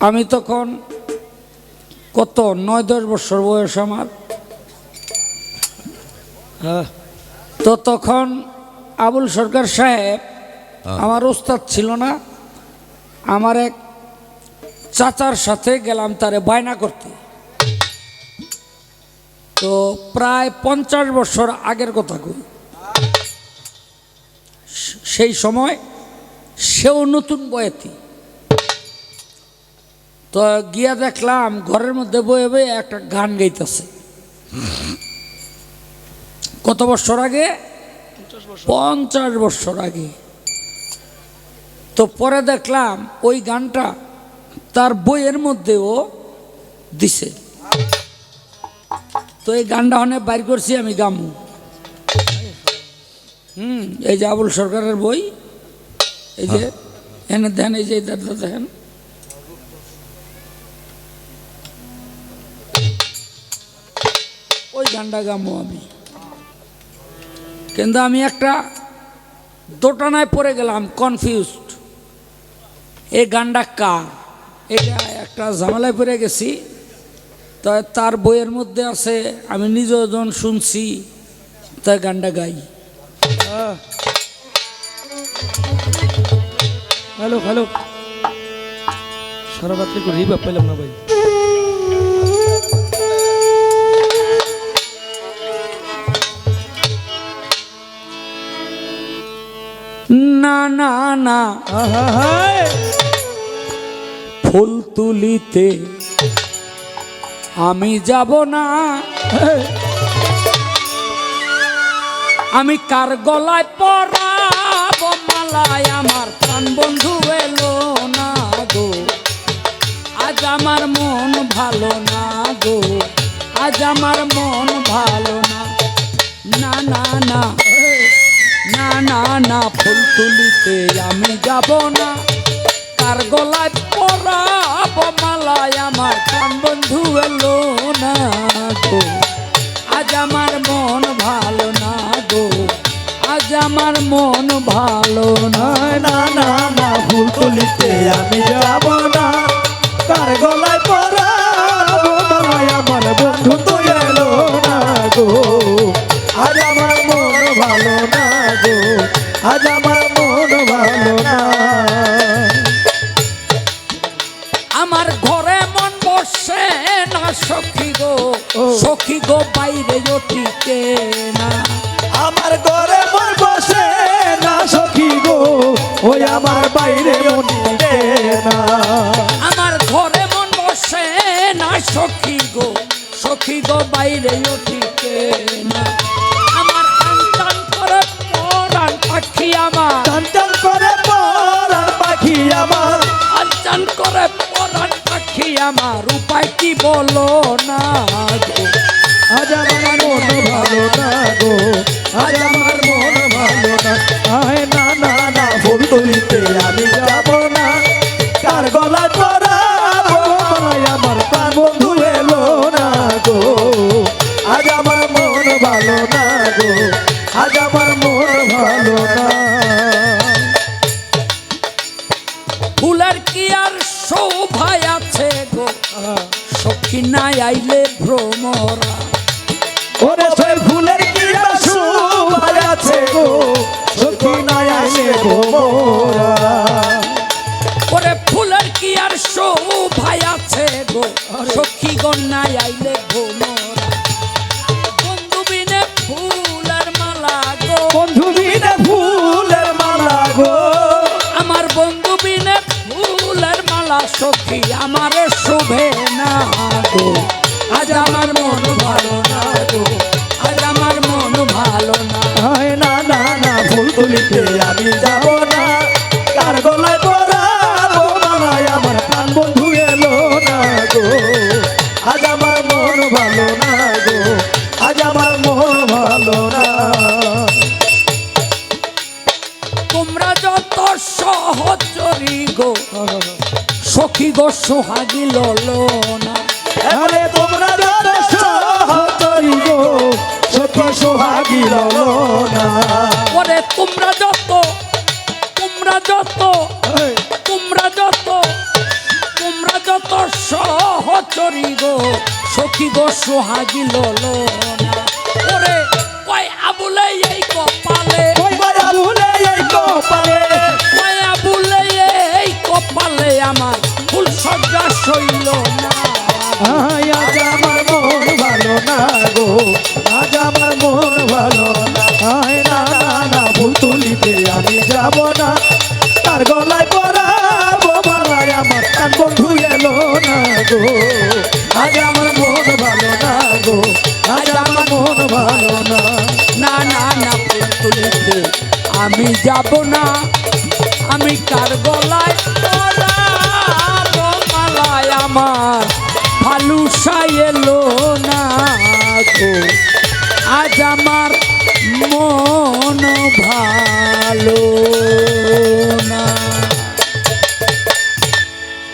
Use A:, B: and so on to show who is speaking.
A: আমি তখন কত নয় দশ বছর বয়স আমার।
B: হ্যাঁ।
A: তো তখন আবুল সরকার সাহেব আমার ওস্তাদ ছিল না আমার এক চাচার সাথে গেলাম তারে বায়না করতে। তো প্রায় পঞ্চাশ বছর আগের কথা কই। সেই সময় সেও নতুন বয়াতি। তো গিয়া দেখলাম ঘরের মধ্যে বয়ে বয়ে একটা গান গাইতেছে। কত বছর আগে? পঞ্চাশ বছর আগে। তো পরে দেখলাম ওই গানটা তার বইয়ের মধ্যেও দিছে। তো এই গানটা অনেক বাইর করছি আমি গামু। হুম এই যে আবুল সরকারের বই এই যে এনে দেন এই যে দাদা দেখেন। গানটা গামু আমি। কিন্তু আমি একটা দোটানায় পড়ে গেলাম কনফিউজড এই গানটা কার? এটা একটা ঝামেলায় পড়ে গেছি। তো তার বইয়ের মধ্যে আছে, আমি নিজেও যখন শুনছি, তাই গানটা গাই।
B: হ্যালো হ্যালো সারা রাত্রি রিভাব পেলাম না ভাই।
A: না না না ফুল তুলিতে আমি যাব না। আমি কার গলায় পরাব মালায়? আমার প্রাণ বন্ধু এলো না গো। আজ আমার মন ভালো না গো। আজ আমার মন ভালো না। না না না না না ফুল তুলিতে আমি যাব না। কার গলায় পরাব মালায় আমার প্রাণ বন্ধু এলো না গো। আজ আমার মন ভালো না গো। আজ আমার মন ভালো না
C: না না না ফুল তুলিতে আমি যাব না। কার গলায় পরাবো মালায় আমার বন্ধু তো এলো না গো। আজ আমার মন ভালো না গো আজ আমার মন ভালো না।
A: আমার ঘরে মন বসে না সখী গো সখী গো বাইরে অতীতে না।
C: আমার ঘরে মন বসে না সখী গো ওই আমার বাইরে না।
A: আমার ঘরে মন বসে না সখী গো সখী গো বাইরে অতীতে আমার উপায় কি বলো না গো?
C: আজ আমার মন ভালো না গো। আজ আমার মন ভালো না। আয় না না না ফুল তুলিতে আমি যাব না। কার গলায় পরাবো আমার প্রাণ বন্ধু এলো না গো? আজ আমার মন ভালো না গো। আজ আমার মন ভালো না
A: নাই আইলে ভ্রমরা।
C: ওরে সেই ফুলের কি সুবাই আছে গো সখী নাই আসে গো মোরা
A: ওরে ফুলের কি আর শোভায় আছে গো সখী গো নাই আইলে ভ্রমরা। বন্ধু বিনে ফুলের মালা গো।
C: বন্ধু বিনে ফুলের মালা গো।
A: আমার বন্ধু বিনে ফুলের মালা সখী আমার শোভে না। গো আজ আমার মন ভালো না গো আজ আমার মন ভালো না।
C: আয় না না না ফুল তুলিতে আমি যাব না। কার গলায় পরাবো মালায় আমার প্রাণ বন্ধু এলো না গো। আজ আমার মন ভালো না গো। আজ আমার মন ভালো না।
A: তোমরা যত সহচরি গো। সখী গো সোহাগী ললো না।
C: আরে তোমরা যত সহচরী গো সখী সোহাগী
A: ওরে তোমরা যত তোমরা যত তোমরা যত তোমরা যত সহচরি গো সখী গো সোহাগিল না ওরে কয় আবুলে এই কপালে।
C: ভুলে এই কপালে।
A: মায়া বলে এই কপালে আমার ফুল সজ্জা সইল না।
C: আজ আমার মন ভালো না গো। আজ আমার মন না। আয় আমি যাব না। তার গলায় পরাবো মালায় আমার কান বন্ধু না গো। আজ আমার মন ভালো না গো। আজ না।
A: না তুলিতে আমি যাব না। আমি কার গলায় পরাবো আমার ফালুসা